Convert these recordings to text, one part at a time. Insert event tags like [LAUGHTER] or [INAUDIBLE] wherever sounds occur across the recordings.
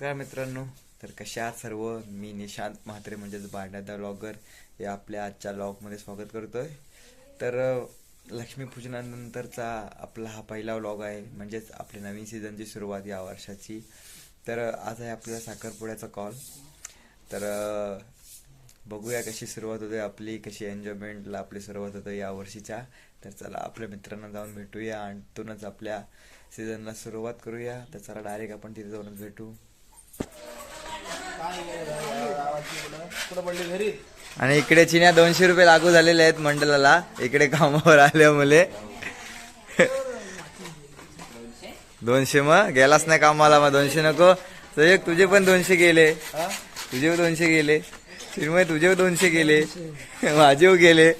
नमस्कार मित्रांनो तर कशा आहात सर्व? मी निशांत म्हात्रे म्हणजेच भांड्याचा ब्लॉगर हे आपल्या आजच्या ब्लॉगमध्ये स्वागत करतोय. तर लक्ष्मीपूजनानंतरचा आपला हा पहिला व्लॉग आहे म्हणजेच आपली नवीन सीझनची सुरुवात या वर्षाची. तर आज आहे आपल्याला साखरपुड्याचा कॉल तर बघूया कशी सुरुवात होते आपली कशी एन्जॉयमेंटला आपली सुरुवात होते या वर्षीच्या. तर चला आपल्या मित्रांना जाऊन भेटूया आणि तिथूनच आपल्या सीझनला सुरुवात करूया. तर चला डायरेक्ट आपण तिथे जाऊनच भेटू. आणि इकडे चिन्या दोनशे रुपये लागू झालेले आहेत मंडळाला. इकडे कामावर आल्या मुले. दोनशे मग? गेलाच नाही कामाला मग दोनशे नको. एक तुझे पण दोनशे गेले. तुझे दोनशे गेले. चिन्मय तुझे दोनशे गेले. माझे गेले.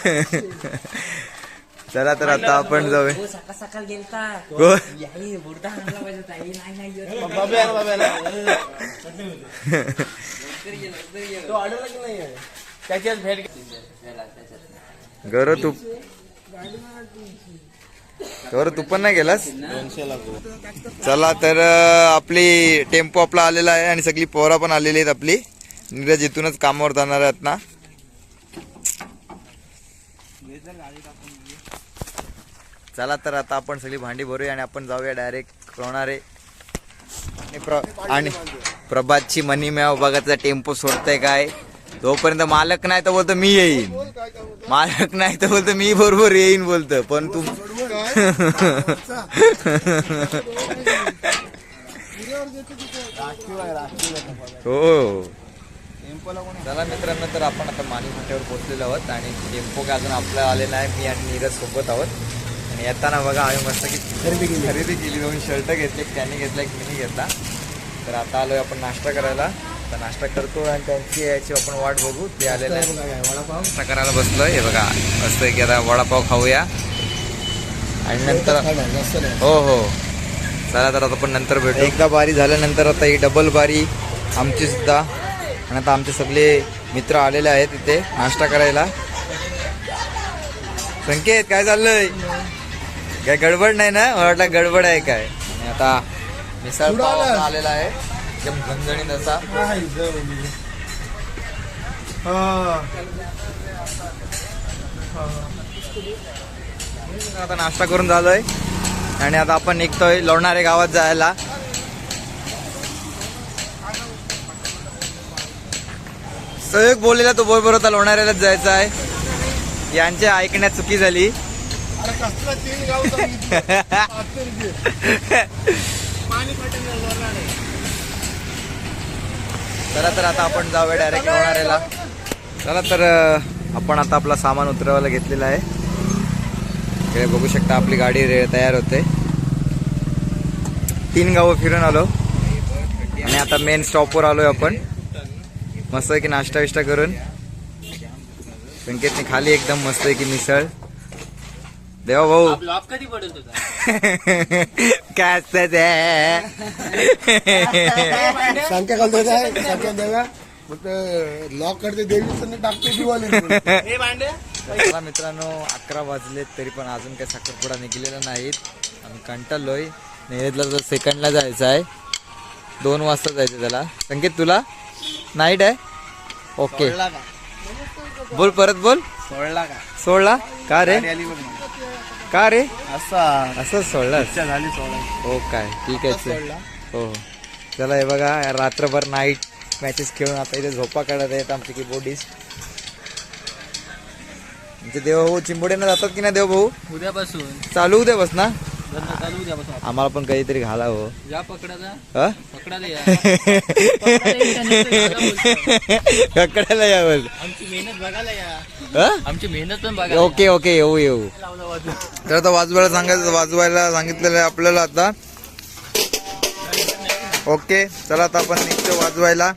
[LAUGHS] चला तर आता आपण जाऊया. हो सकाळ सकाळ गेलता. हो. याई आणला पाहिजे नाही नाही येत. भेट गौरव तू गौरव तू पण नाही गेलास? चला तर अं, आपली टेम्पो आपला आलेला आहे आणि सगळी पोरा पण आलेली आहेत आपली. नीरज इथूनच कामावर जाणार आहेत ना. चला तर आता आपण सगळी भांडी भरूया आणि आपण जाऊया डायरेक्ट रोणारे. आणि प्र आणि प्रभातची मनी मेव बघायचा टेम्पो सोडतंय काय. जोपर्यंत मालक नाही तर बोलतो मी येईन. मालक नाही तर बोलतो मी बरोबर येईन बोलतो पण तू हो. चला मित्रांनो तर आपण आता मानी फाट्यावर पोहोचलेलो आहोत आणि टेम्पो काय अजून आपला आलेला आहे मी आणि नीरज सोबत आहोत. आणि येताना बघा आम्ही मस्त की खरेदी केली. खरेदी केली. दोन शर्ट घेतले एक त्याने घेतला एक मिनी घेतला. तर आता आलोय आपण नाश्ता करायला. तर नाश्ता करतो आणि त्यांची यायची आपण वाट बघू. ते आलेलं आहे नाश्ता करायला बसलोय. हे बघा मस्त की आता वडापाव खाऊया. आणि नंतर हो हो. चला तर आता आपण नंतर भेटू. एकदा बारी झाल्यानंतर आता ही डबल बारी आमची सुद्धा. आणि आता आमचे सगळे मित्र आलेले आहेत इथे नाश्ता करायला. संकेत काय चाललंय? काय गडबड नाही ना? मला वाटलं गडबड आहे काय. आणि आता मिसळ पाव आता आलेला आहे. एकदम झणझणीत असा. आता नाश्ता करून झालोय. आणि आता आपण निघतोय लोणारे गावात जायला. सहयोग बोललेला तो बरोबर होता लोणाऱ्यालाच जायचा आहे. यांच्या ऐकण्यात चुकी झाली. चला तर आता आपण जाऊया डायरेक्ट लोणारेला. चला तर आपण आता आपला सामान उतरवायला घेतलेला आहे. इकडे बघू शकता आपली गाडी तयार होते. तीन गावं फिरून आलो. आणि आता मेन स्टॉपवर आलोय आपण. मस्त की नाश्ता विष्टा करून. संकेतने खाली एकदम मस्त की मिसळ. देवा भाऊ. ब्लॉक कधी पडेल [LAUGHS] [LAUGHS] तुझा काय असतं ते संख्या घालतो काय? संख्या देव्या फक्त लॉक करते देवी टाकते दिवाळी चला मित्रांनो अकरा वाजलेत तरी पण अजून काही साखरपुडा निघलेला नाहीत. आम्ही कंटाळलोय. नैवेदला तर सेकंडला जायचं आहे दोन वाजता जायचं त्याला. संकेत तुला? नाईट आहे? ओके बोल परत बोल. सोडला का? सोडला? का रे. का रे? असा. असंच इच्छा झाली सोडा हो काय? ठीक आहे चल. सोडला. हो. हो चला हे बघा रात्रभर नाईट मॅचेस खेळून आता इथे झोपा काढत आहेत आमचे की बॉडीज आमचे देवभाऊ चिंबोड्यांना जातात की नाही देवभाऊ? उद्यापासून. चालू उद्या बस ना? धंदा चालू उद्यापासून. आम्हाला पण काहीतरी घाला हो. या पकडायला. हा? पकडायला या. [LAUGHS] ककड्याला यावं आमची मेहनत बघायला या? आमची मेहनत पण बघायला ओके ओके येऊ येऊ. तर आता वाजवायला सांगायचं वाजवायला सांगितलेलं आहे आपल्याला आता. ओके चला आता आपण निघतो वाजवायला.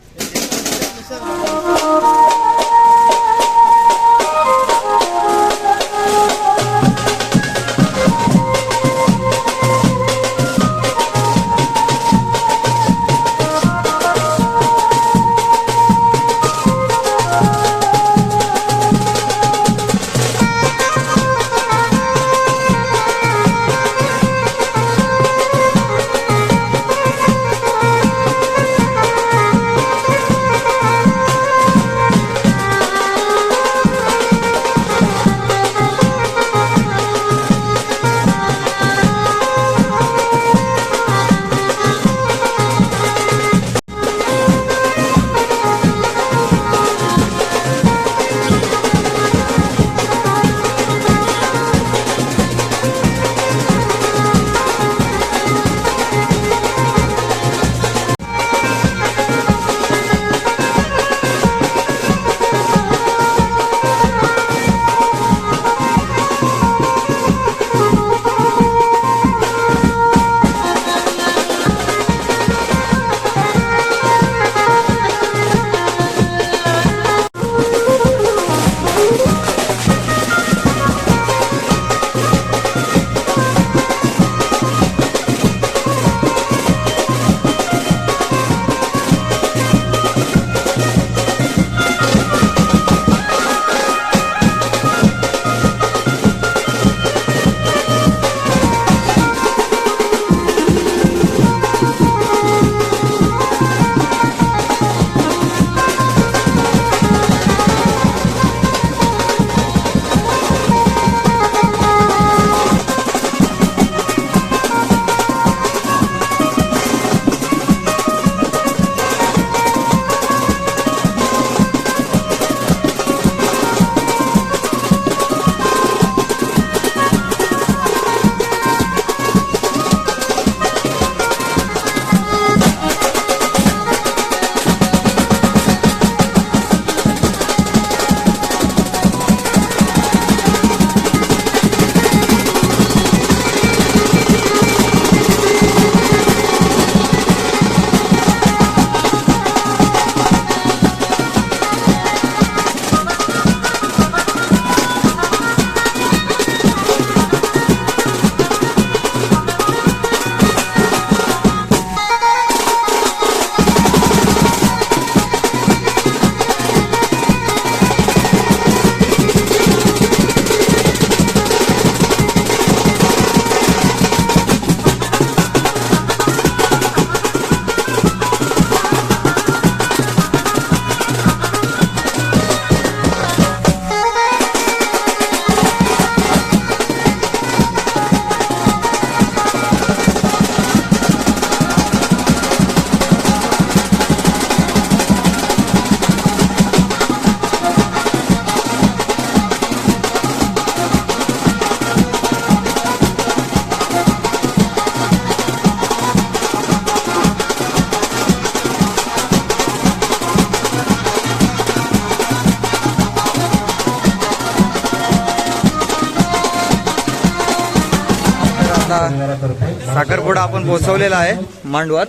आपण पोचवलेला आहे मांडवात.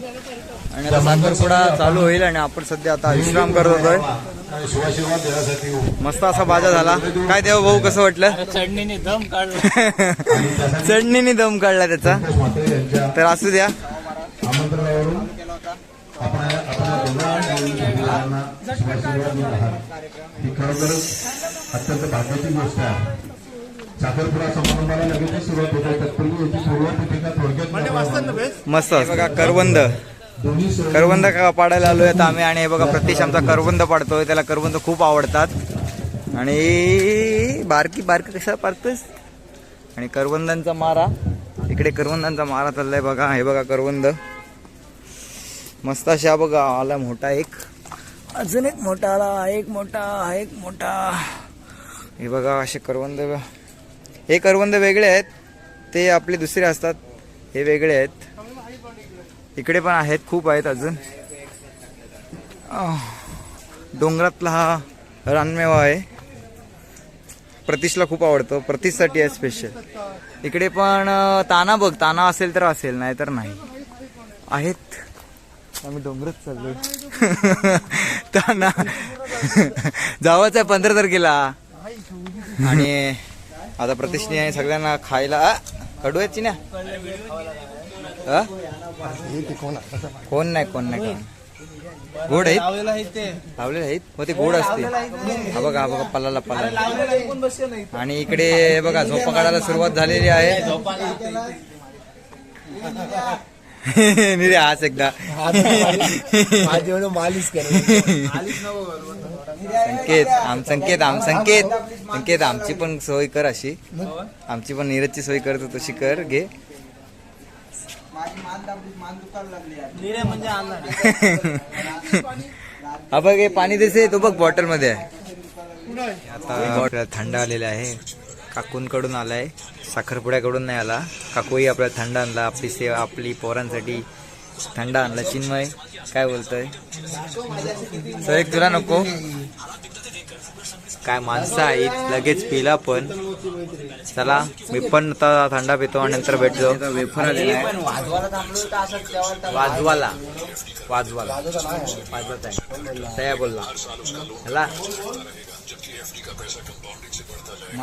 आणि आता साखरपुडा चालू होईल आणि आपण सध्या आता विश्राम करत होतोय. मस्त असा बाजा झाला. काय देव भाऊ कसं वाटलं? चढणीने दम काढला. [LAUGHS] चढणीने दम काढला त्याचा. तर असू द्या. खरोखरच अत्यंत भाग्याची गोष्ट आहे. साखरपुडा समारंभाला लगेचच सुरुवात होते तत्पूर्वी याची सुरुवात होते का थोडक्यात मस्त हे बघा करवंद. करवंद का पाडायला आलोय आता आम्ही? आणि हे बघा प्रत्यक्ष आमचा करवंद पाडतोय. त्याला करवंद खूप आवडतात. आणि बारकी बारकी कशा पाडतोस आणि करवंदांचा मारा. इकडे करवंदांचा मारा चाललाय बघा. हे बघा करवंद. मस्त अशा बघा आला मोठा एक. अजून एक मोठा आला एक मोठा एक मोठा. हे बघा असे करवंद हे करवंद वेगळे आहेत ते आपले दुसरे असतात हे वेगळे आहेत. इकडे पण आहेत खूप आहेत अजून. डोंगरातला हा रानमेवा आहे. प्रतीशला खूप आवडतो प्रतीशसाठी आहे स्पेशल इकडे पण ताना बघ ताना असेल तर असेल नाही तर नाही. आहेत. आम्ही डोंगरात चाललोय. [LAUGHS] ताना. जावाच आहे पंधरा तारखेला. आणि आता प्रतिष्ठे आहे सगळ्यांना खायला आ, कडू आहेत चिन्या? कोण नाही कोण नाही कोण? गोड आहेत? लावलेले आहेत? मग ते गोड असते हा बघा हा बघा पल्लाला पल्ला. आणि इकडे बघा झोपा काढायला सुरुवात झालेली आहे. निरे हाच एकदा मालिश संकेत आम संकेत आम संकेत संकेत आमची पण सोय कर अशी आमची पण नीरजची सोय करतो तशी कर घे हा बघ हे पाणी दिसे तो बघ बॉटलमध्ये आहे आता बॉटल थंड आलेला आहे काकूंकडून आलाय. साखरपुड्याकडून नाही आला. काकूही आपल्याला थंड आणला. आपली सेवा आपली पोरांसाठी थंड आणला. चिन्मय काय बोलतोय? सर एक तुला नको. काय माणसं आहेत लगेच पिला पण. चला मी पण आता थंडा पितो आणि नंतर भेटतो वेफर आहे वाजवाला वाजवाला. वाजवत आहे. तया बोलला. ह्याला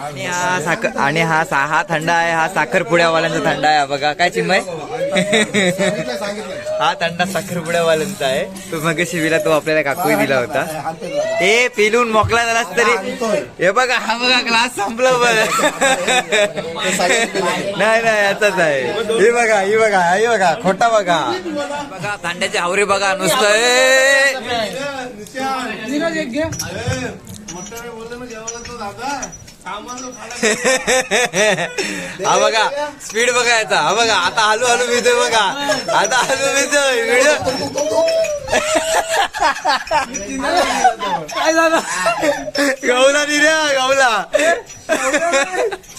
आणि हा साखर आणि हा सा हा थंडा आहे हा साखरपुड्यावाल्यांचा थंडा आहे. हा बघा काय चिन्मय हा थंडा साखरपुड्यावाल्यांचा आहे. तो मग शिवीला तो आपल्याला काकूही दिला होता. ए पिलून मोकला झालास तरी. हे बघा हा बघा ग्लास संपला बघा. नाही नाही याचाच आहे. हे बघा हे बघा हे बघा खोटा बघा. बघा थंड्याचे हावरे बघा नुसतं. [LAUGHS] हा बघा स्पीड बघा याचा. हा बघा आता हलू हलू भिजोय बघा. आता हलू भिजोय व्हिडिओ काय झालं? गवला निऱ्या गवला.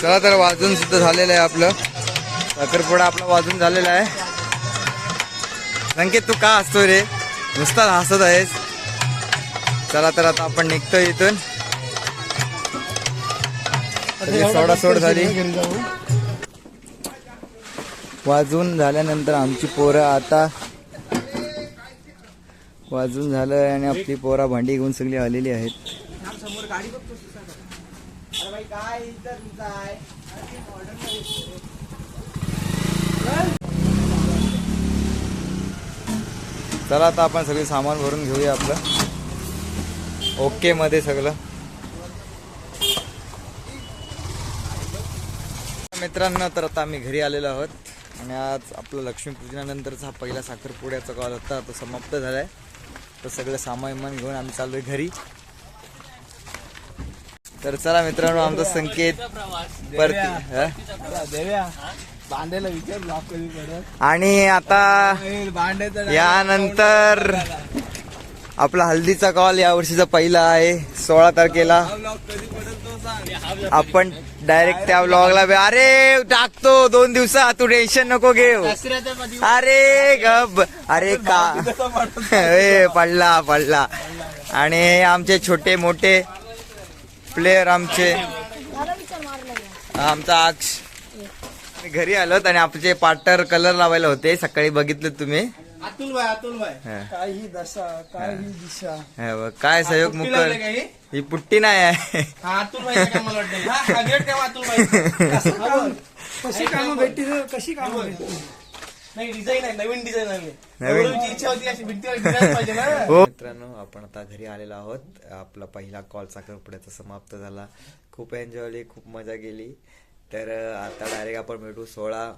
चला तर वाजून सुद्धा झालेलं आहे आपलं. साखरपुडा आपला वाजून झालेला आहे. संकेत तू का हसतो रे? नुसता हसत आहेस. चला तर आता आपण निघतोय इथून. सगळी सोडासोड झाली. वाजून झाल्यानंतर आमची पोरं आता वाजून झालं आणि आपली पोरा भांडी घेऊन सगळी आलेली आहेत. चला आता आपण सगळे सामान भरून घेऊया आपलं. ओके मध्ये सगळं. मित्रांनो तर आता आम्ही घरी आलेलो आहोत. आणि आज आपलं लक्ष्मीपूजनानंतरचा हा पहिला साखरपुड्याचा कॉल होता तो समाप्त झालाय. तर सगळं सामान घेऊन आम्ही चाललोय घरी. तर चला मित्रांनो आमचा संकेत परत? देव्या. बांधायला विचार आणि आता यानंतर आपला हल्दीचा कॉल या वर्षीचा पहिला आहे सोळा तारखेला. आपण डायरेक्ट त्या ब्लॉगला अरे टाकतो दोन दिवसात तू टेन्शन नको घेऊ. अरे गब अरे का? [LAUGHS] पडला पडला. आणि आमचे छोटे मोठे प्लेयर आमचे. आमचा अक्ष. घरी आलोत आणि आमचे पार्टनर कलर लावायला होते. सकाळी बघितलं तुम्ही. अतुल भाई अतुल भाई. हा. काही दशा काही दिशा. हे काय सहयोग पुट्टी मुकर? ही? ही पुट्टी नाही आहे. हा अतुल भाई मला वाटतं? अतुल भाई. [LAUGHS] कशी कामं भेटती कशी कामं भेटती नाही डिझाईन आहे नवीन डिझाईन आहे. नवीन. नवीन इच्छा होती अशी भिंतीवर डिझाईन पाहिजे ना. [LAUGHS] हो. मित्रांनो आपण आता घरी आलेलो आहोत. आपला पहिला कॉल साखरपुड्याचा समाप्त झाला. खूप एन्जॉय आली खूप मजा गेली. तर अं, आता डायरेक्ट आपण भेटू सोळा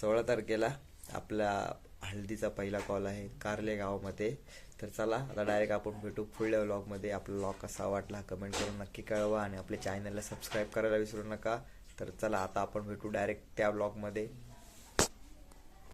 सोळा तारखेला. आपला हळदीचा पहिला कॉल आहे कारले गावामध्ये. तर चला आता डायरेक्ट आपण भेटू पुढल्या व्लॉगमध्ये आपला व्लॉग कसा वाटला कमेंट करून नक्की कळवा. आणि आपल्या चॅनलला सबस्क्राईब करायला विसरू नका. तर चला आता आपण भेटू डायरेक्ट त्या व्लॉगमध्ये